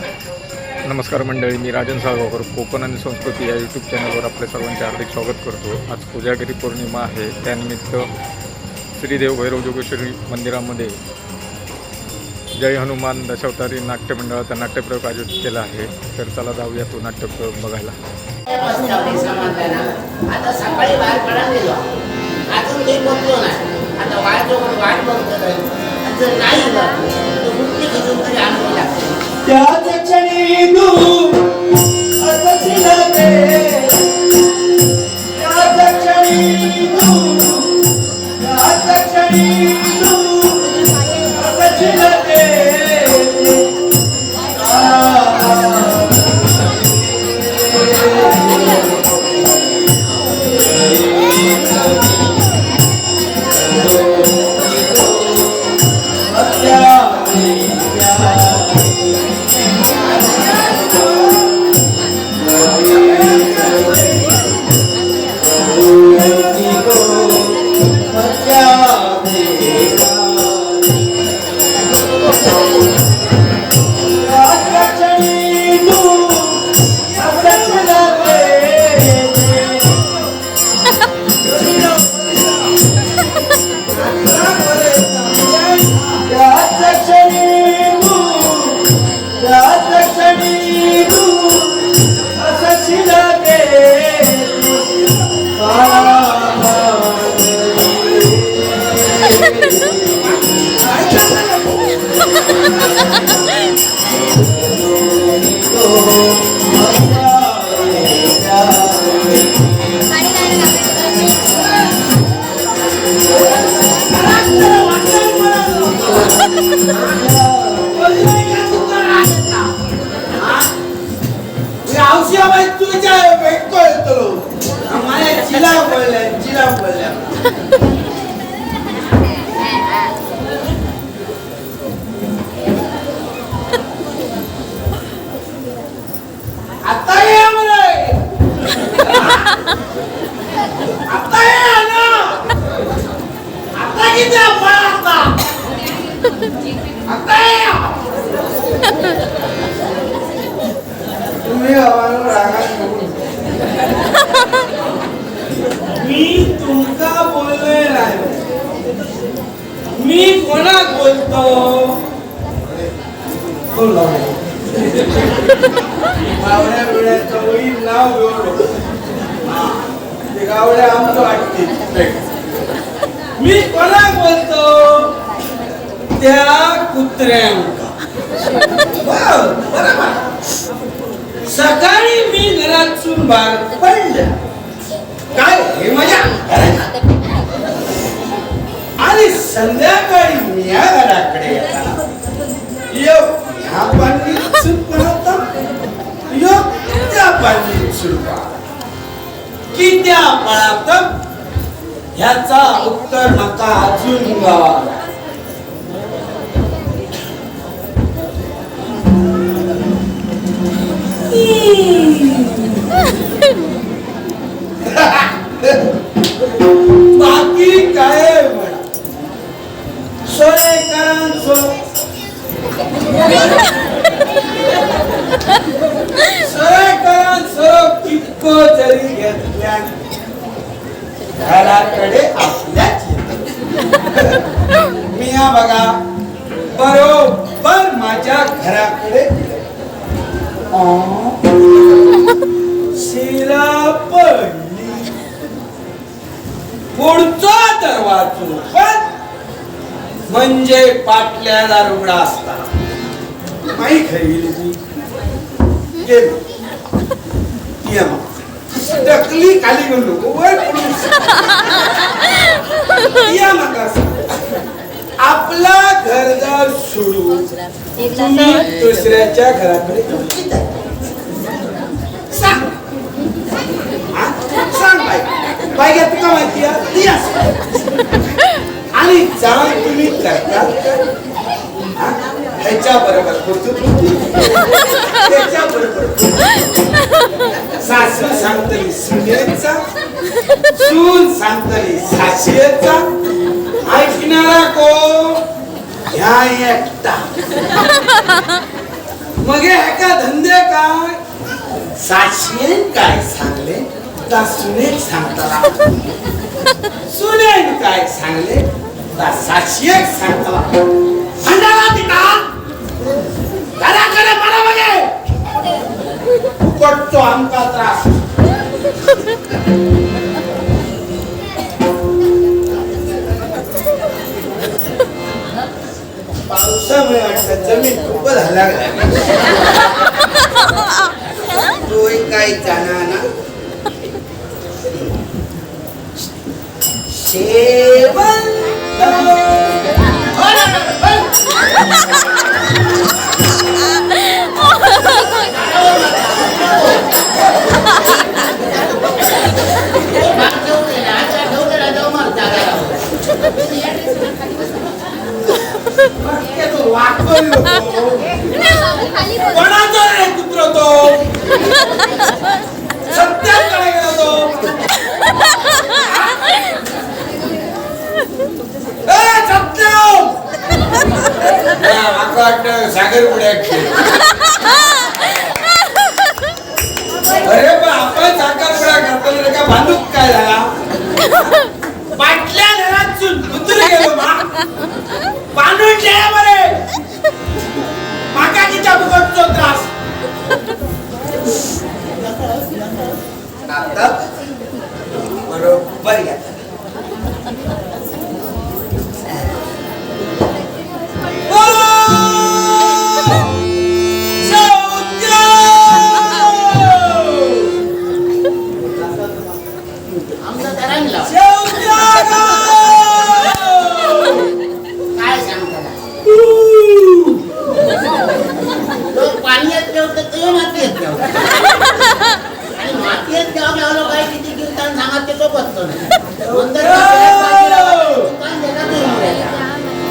नमस्कार मंडळी मी राजन साळगावकर कोकण आणि संस्कृती या यूट्यूब चॅनलवर आपल्या सर्वांचे हार्दिक स्वागत करतो. आज कोजागिरी पौर्णिमा आहे. त्यानिमित्त श्रीदेव भैरव जोगेश्वरी मंदिरामध्ये जय हनुमान दशावतारी नाट्य मंडळाचा नाट्यप्रयोग आयोजित केला आहे. तर चला जाऊया तो नाट्यप्रयोग बघायला. आता सकाळी बाहेर गेलो. अजून काही बघतो नाही. आता वाट वाट बघतो नाही तर मुक्ती तरी ತ್ಯಾಗ ಕ್ಷಣೀದು ಅಸಚಿನವೇ मी तुमका बोलले नाही. मी कोणाक बोलतो? बोला. गावड्या बिवड्याचं होईल नाव घेऊन ते गावड्या आमचं वाटते. मी कोणाक बोलतो? त्या कुत्र्यांका. बरोबर. सकाळी मी घरातून बाहेर पडलं. काय हे माझ्या घरात आणि संध्याकाळी मी या घराकडे येताना. ह्या पाणी सुट होता योग त्या पाणी की त्या पळात ह्याचा उत्तर नका अजून गावा बाकी काय म्हणा? सोयेकरां सो जरी घेतल्या. घराकडे आपल्याच. मी हा बघा बरोबर माझ्या घराकडे शिला पडली. पुढचा दरवाजो पण म्हणजे पाटल्याला रुग्ण असता माही खरी गेली ती. आम्हा. टकली खाली गेलो वर पडून या नका आपला घरदार सोडून तुम्ही दुसऱ्याच्या घराकडे सांग. सांग बाई. बाई घ्या तुका माहिती ती असं. आणि जाऊन तुम्ही करतात. ह्याच्या बरोबर करतो त्याच्या बरोबर सासू सांगतली सुनेचा सून सांगतली सासरेचा. ऐकणारा कोण? ह्या एकटा. मग हे का धंदे काय? साक्षीन काय सांगले ता सुनेक सांगता सुनेन काय सांगले ता साक्षीक सांगता फुकटचो आमका त्रास. पावसामुळे वाटतं जमीन खूप झाला काय जाणार कोणाचा रे कुत्र तो. सत्याकडे गेला तो. सागर अरे पण आपण साखर पुढा करताना का भांडूक काय झाला? बाटल्या घरात चून उतरी गेलो मा बांधून ठेवा तो बसतो नाही नाही.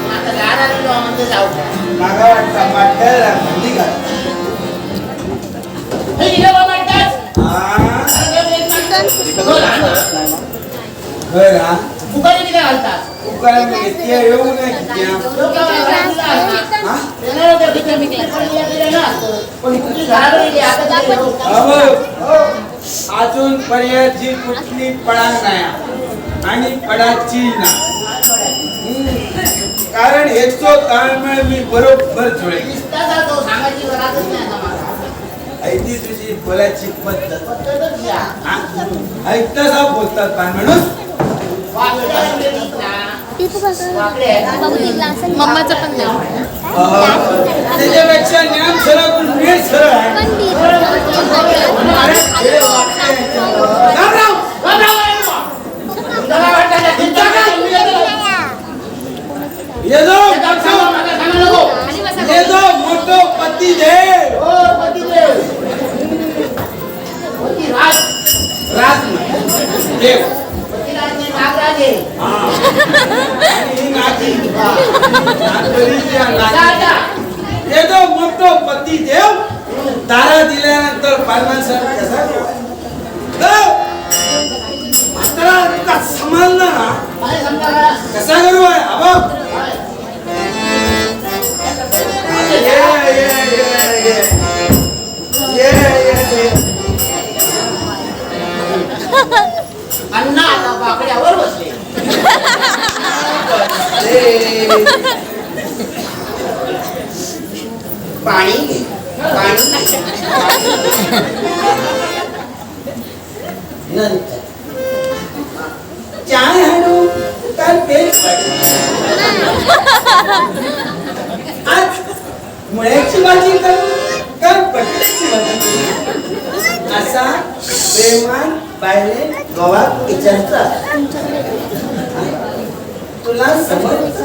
आता गाड आलेलो म्हणजे जाऊ वाटतं माट्याला थंडी घाल हे इकडे. हा अरे एक मिनिट. हो हा फुगारी किती घालतात म्हणजे ते येऊ नये किती हा? लोकं किती घालतात? हा? देणार होते किती मी किती पण दिले ना. पण कुठली घरावर गेली, आता तरी हो. अहो, अजून पर्यायची कुठली पडा नाही आणि पडाची ना. कारण हेचो ताळमेळ मी बरोबर जुळे दिसता जातो, सांगायची गरजच नाही आता मला. ऐती तुझी बोलायची पद्धत? ऐकतासा बोलतात पाय म्हणून वाकडे आहे लेडीज ना. वाकडे आहे. मम्माचं पण त्याच्यापेक्षा ज्ञान सरळ पण वेळ सरळ राम राम राम मोठो पती देव. तारा दिल्यानंतर पालमान साहेब कसा म्हातारा ना? कसा करू आहे अबा अण्णा आता बाकड्यावर बसले. पाणी? पाणी? नंतर. चाय हाडू काल पेट आज मुळ्याची भाजी करू काल बटाट्याची भाजी? असा प्रेमान बायले गावात विचारतात तुला समज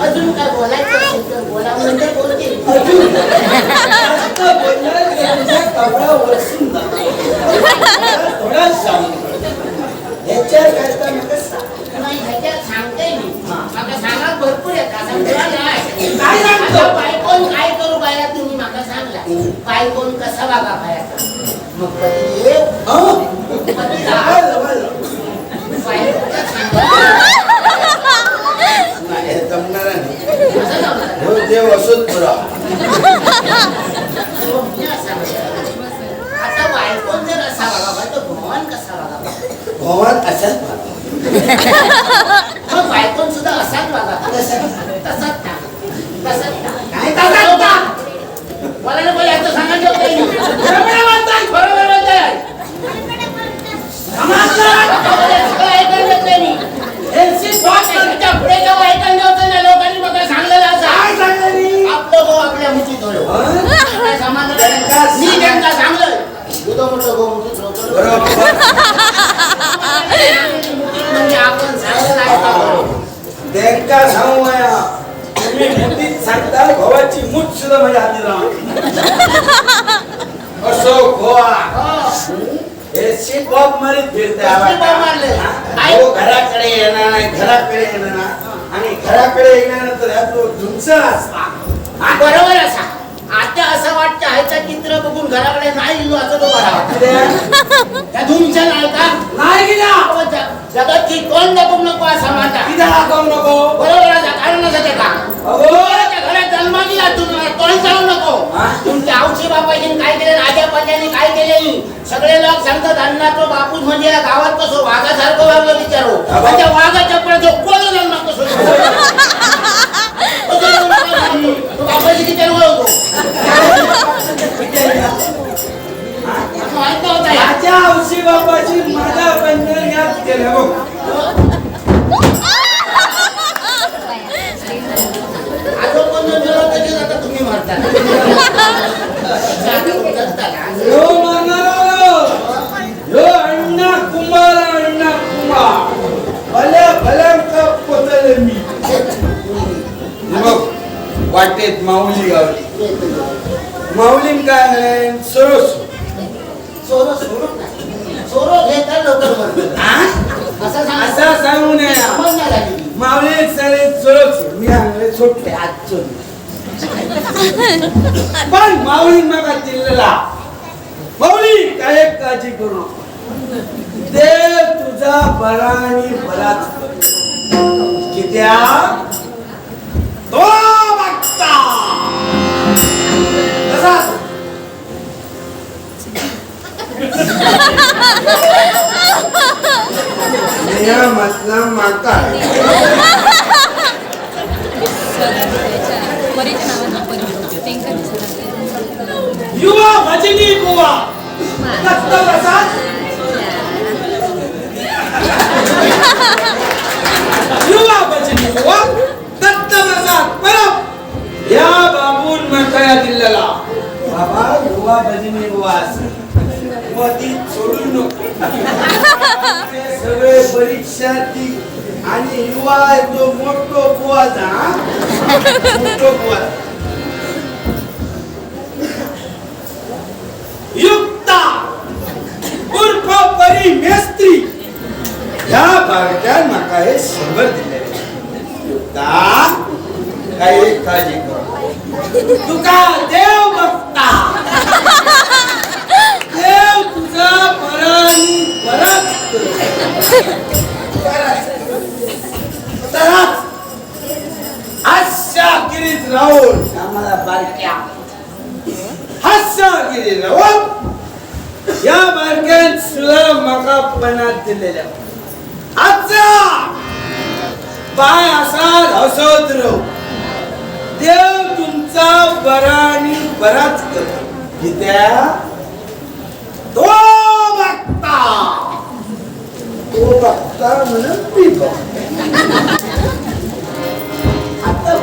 अजून काय बोलायचं असेल तर बोला म्हणजे बोलते अजून जास्त बोलणार की तुझ्या कपडावर सुंदर थोडा सांग याच्या करता नका सांग नाही ह्याच्यात सांगते मी मला सांगा भरपूर आहेत आता मला नाही. काय सांगतो? आता बायकोन काय करू बाया तुम्ही मला सांगला बायकोन कसा वागा बायाचा मग पतिदेव अहो, पतिराज बरं, बरं. बायकोचं सांगा. नाही, हे जमणार नाही असं जमणार. हो देव असोच बरा मी असा म्हणतो. आता बायकोन जर असा वागावा तर भगवान कसा वागावा भगवान अशाच मग बायकोन सुद्धा असाच वागावा तसाच ना तसाच ना काय तसाच ना मला नको याचं सांगायचं होतं नाही. बरोबर म्हणताय, बरोबर म्हणताय. सगळं ऐकायला येत नाही. मी. त्याच्या पुढे जेव्हा ऐकायला होतं ना लोकांनी मला सांगलेलं असं. काय सांगली आपलं गो आपल्या मुठीत होय. काय समाधान आहे? मी त्यांना सांगलं दुध मोठं गो मुठीत ठेवतो. बरोबर. म्हणजे? त्यांका सांगू माया. तुम्ही मुठीत सांगता भावाची मूठ सुद्धा माझ्या हाती राहा असो गोवा. हो. मारीत फिरते घराकडे येणार नाही घराकडे येणार आणि घराकडे येण्यानंतर ह्या तो झुंचा असता हा, बरोबर असा. असं वाटतं ह्याचं चित्र बघून घराकडे नाही इल्लो असं तो बरा वाटतं. त्या धुमच्या नाही का नाही गेला अहो, ज- जगातची कोण दाखवू नको असा माझा दाखवू नको बरोबर आहे, कारण असं घरात जन्माची या तुम्ही तोंड चालू नको? तुमच्या आवशी बापाजीने काय केले राजा पंजानी काय केले? सगळे लोक सांगतात अण्णा तो बापूस म्हणजे या गावात कसं वाघासारखं वागलं विचारू त्या वाघाच्या तो कोण जन्मा कसं आता माझा का? हो. यो मारणारा यो अण्णा कुंभार अण्णा कुमार. भल्या भल्यांका पोचले मी. बघ वाटेत माऊली गावली. माऊलीन काय आहे? सरस सोरो नाही. सोरो घेता लवकर मरतं. असं सांग. नये. माऊली सारे चोरच मी आणले पण माऊली नका दिलेला माऊली काय काळजी करू. देव तुझा बरा आणि बराच. कित्या? परी तेंका दिसत युवा भजनी गोवा दत्त प्रसाद। युवा भजनी गोवा दत्त प्रसाद। परब या बाबून मकया दिलेला बाबा युवा भजनी गोवा ती सोडून नको. सगळे परीक्षा आणि युवा तो मोठो बुवा जा मोठो बुवा युक्ता उर्फ परी मेस्त्री. ह्या बारक्यान म्हाका हे शंभर दिले. युक्ता काय काळजी कर तुका देव बघता. देव तुझा परानी परत तरच गिरीत राहून आम्हाला बारक्या हास्य गिरी राहून या बारक्यात सुद्धा मकापणात दिलेल्या आजचा पाय असा हसत राहू. देव तुमचा बरा आणि बराच करतो. कित्या तो बघता तो बघता म्हणून आता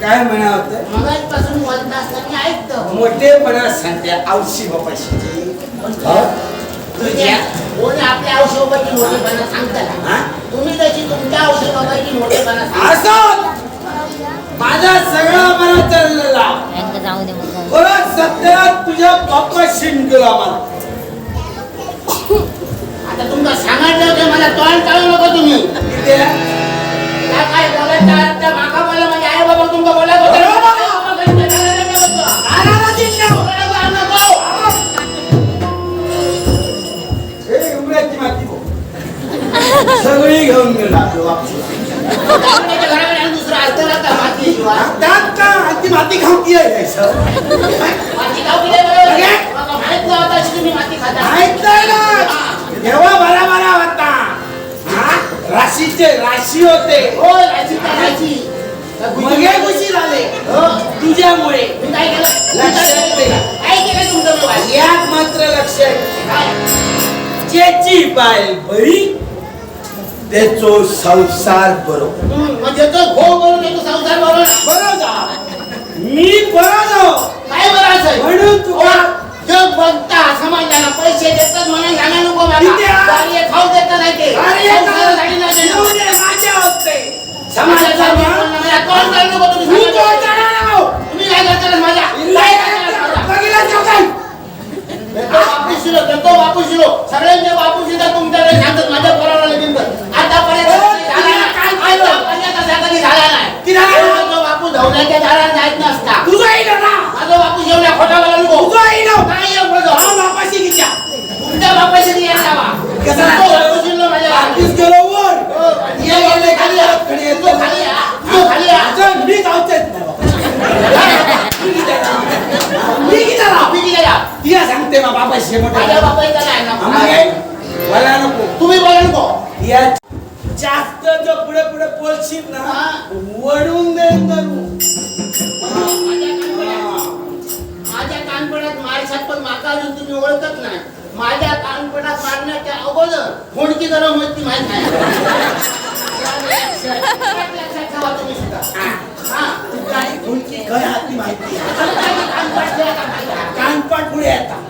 काय म्हणा होतं मगाचपासून बोलत असताना मी ऐकतो मोठेपणा सांगते आवशी बापाशी तुझ्या कोणी आपल्या औषधाची मोठेपणा सांगताना हा? तुम्ही तशी तुमच्या औषधाची मोठेपणा सांगता. असं माझा सगळा मना चाललेला यांना जाऊ दे मग परत सत्यात तुझ्या बाप्पा शिंकला मला आता तुमका सांगायचं होतं मला तोंड चालू नको तुम्ही. किती त्या काय बोलायचं माका बोला म्हणजे आई बाबा त्याची बाय बरी. त्याचो संसार बरो म्हणजे मी बरो काय बरो जा म्हणून तुला हो, जग बनता समाजाला पैसे देतात म्हणून घाला नको कार्य खाऊ देत नाही ते. कार्य साडी नाही माझ्या होते समाजाचा कोण देतो बापूशिलो देतो बापूशिलो सगळ्यांचे बापूशिला तुमच्याकडे सांगतात माझ्या पोराला लगीन कर. आतापर्यंत जास्त जो पुढे पुढे बोलशील ना वडून दे तर माझ्या कानपणात मारशात पण माका अजून तुम्ही ओळखत नाही. माझ्या कानपणात मारण्याच्या अगोदर कोणती गरम होती माहीत नाही. लक्षात ठेवा तुम्ही सुद्धा. हा. तुमच्या आई कोणती घर कानपाट पुढे येतात.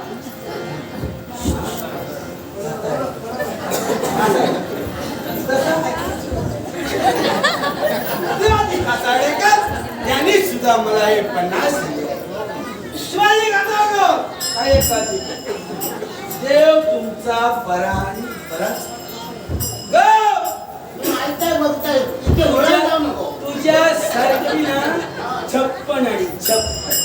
यांनी सुद्धा मला हे पन्नास देव तुमचा बरा आणि बराच तुझ्या सारखी ना छप्पन आणि छप्पन.